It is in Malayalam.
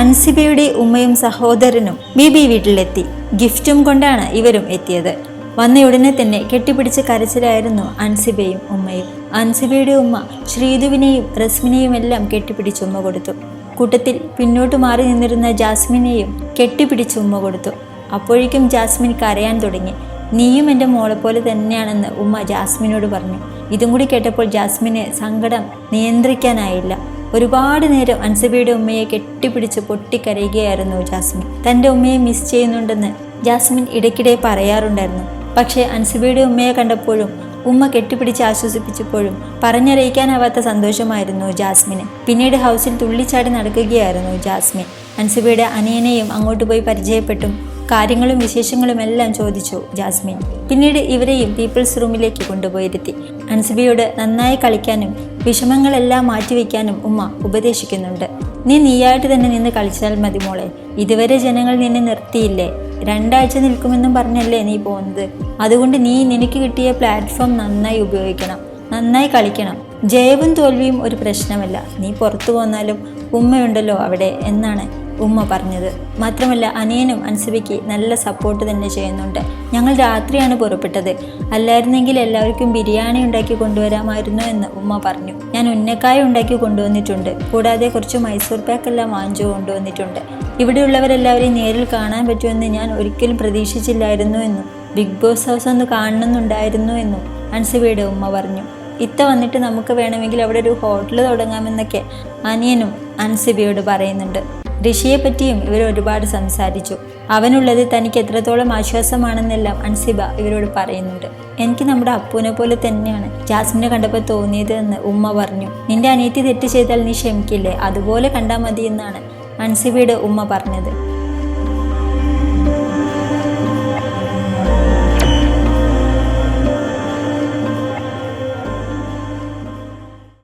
അൻസിബയുടെ ഉമ്മയും സഹോദരനും ബിബി വീട്ടിലെത്തി. ഗിഫ്റ്റും കൊണ്ടാണ് ഇവരും എത്തിയത്. വന്നയുടനെ തന്നെ കെട്ടിപ്പിടിച്ച് കരച്ചിലായിരുന്നു അൻസിബയും ഉമ്മയും. അൻസിബയുടെ ഉമ്മ ശ്രീധുവിനെയും റസ്മിനെയും എല്ലാം കെട്ടിപ്പിടിച്ച് ഉമ്മ കൊടുത്തു. കൂട്ടത്തിൽ പിന്നോട്ട് മാറി നിന്നിരുന്ന ജാസ്മിനെയും കെട്ടിപ്പിടിച്ച് ഉമ്മ കൊടുത്തു. അപ്പോഴേക്കും ജാസ്മിൻ കരയാൻ തുടങ്ങി. നീയും എന്റെ മോളെ പോലെ തന്നെയാണെന്ന് ഉമ്മ ജാസ്മിനോട് പറഞ്ഞു. ഇതും കൂടി കേട്ടപ്പോൾ ജാസ്മിന് സങ്കടം നിയന്ത്രിക്കാനായില്ല. ഒരുപാട് നേരം അൻസബിയുടെ ഉമ്മയെ കെട്ടിപ്പിടിച്ച് പൊട്ടിക്കരയുകയായിരുന്നു ജാസ്മിൻ. തന്റെ ഉമ്മയെ മിസ് ചെയ്യുന്നുണ്ടെന്ന് ജാസ്മിൻ ഇടയ്ക്കിടെ പറയാറുണ്ടായിരുന്നു. പക്ഷേ അൻസബിയുടെ ഉമ്മയെ കണ്ടപ്പോഴും ഉമ്മ കെട്ടിപ്പിടിച്ച് ആശ്വസിപ്പിച്ചപ്പോഴും പറഞ്ഞറിയിക്കാനാവാത്ത സന്തോഷമായിരുന്നു ജാസ്മിന്. പിന്നീട് ഹൗസിൽ തുള്ളിച്ചാടി നടക്കുകയായിരുന്നു ജാസ്മിൻ. അൻസബിയുടെ അനിയനെയും അങ്ങോട്ട് പോയി പരിചയപ്പെട്ടും കാര്യങ്ങളും വിശേഷങ്ങളും എല്ലാം ചോദിച്ചു ജാസ്മിൻ. പിന്നീട് ഇവരെയും പീപ്പിൾസ് റൂമിലേക്ക് കൊണ്ടുപോയിരുത്തി. അൻസിബിയോട് നന്നായി കളിക്കാനും വിഷമങ്ങളെല്ലാം മാറ്റിവെക്കാനും ഉമ്മ ഉപദേശിക്കുന്നുണ്ട്. നീ നീയായിട്ട് തന്നെ നിന്ന് കളിച്ചാൽ മതി മോളെ. ഇതുവരെ ജനങ്ങൾ നിന്നെ നിർത്തിയില്ലേ? രണ്ടാഴ്ച നിൽക്കുമെന്നും പറഞ്ഞല്ലേ നീ പോകുന്നത്? അതുകൊണ്ട് നീ നിനക്ക് കിട്ടിയ പ്ലാറ്റ്ഫോം നന്നായി ഉപയോഗിക്കണം. നന്നായി കളിക്കണം. ജയവും തോൽവിയും ഒരു പ്രശ്നമല്ല. നീ പുറത്തു പോന്നാലും ഉമ്മയുണ്ടല്ലോ അവിടെ എന്നാണ് ഉമ്മ പറഞ്ഞത്. മാത്രമല്ല അനിയനും അൻസബിക്ക് നല്ല സപ്പോർട്ട് തന്നെ ചെയ്യുന്നുണ്ട്. ഞങ്ങൾ രാത്രിയാണ് പുറപ്പെട്ടത്. അല്ലായിരുന്നെങ്കിൽ എല്ലാവർക്കും ബിരിയാണി ഉണ്ടാക്കി കൊണ്ടുവരാമായിരുന്നു എന്ന് ഉമ്മ പറഞ്ഞു. ഞാൻ ഉന്നക്കായ ഉണ്ടാക്കി കൊണ്ടുവന്നിട്ടുണ്ട്. കൂടാതെ കുറച്ച് മൈസൂർ പാക്ക് എല്ലാം വാങ്ങിച്ചു കൊണ്ടുവന്നിട്ടുണ്ട്. ഇവിടെയുള്ളവരെല്ലാവരെയും നേരിൽ കാണാൻ പറ്റുമെന്ന് ഞാൻ ഒരിക്കലും പ്രതീക്ഷിച്ചില്ലായിരുന്നു എന്നും ബിഗ് ബോസ് ഹൗസ് ഒന്ന് കാണണമെന്നുണ്ടായിരുന്നു എന്നും അൻസബിയുടെ ഉമ്മ പറഞ്ഞു. ഇത്ത വന്നിട്ട് നമുക്ക് വേണമെങ്കിൽ അവിടെ ഒരു ഹോട്ടൽ തുടങ്ങാമെന്നൊക്കെ അനിയനും അൻസിബിയോട് പറയുന്നുണ്ട്. ഋഷിയെ പറ്റിയും ഇവർ ഒരുപാട് സംസാരിച്ചു. അവനുള്ളത് തനിക്ക് എത്രത്തോളം ആശ്വാസമാണെന്നെല്ലാം അൻസിബ ഇവരോട് പറയുന്നുണ്ട്. എനിക്ക് നമ്മുടെ അപ്പൂനെ പോലെ തന്നെയാണ് ജാസ്മിനെ കണ്ടപ്പോൾ തോന്നിയത് എന്ന് ഉമ്മ പറഞ്ഞു. നിന്റെ അനിയത്തി തെറ്റ് ചെയ്താൽ നീ ക്ഷമിക്കില്ലേ? അതുപോലെ കണ്ടാൽ മതി എന്നാണ് അൻസിബയുടെ ഉമ്മ പറഞ്ഞത്.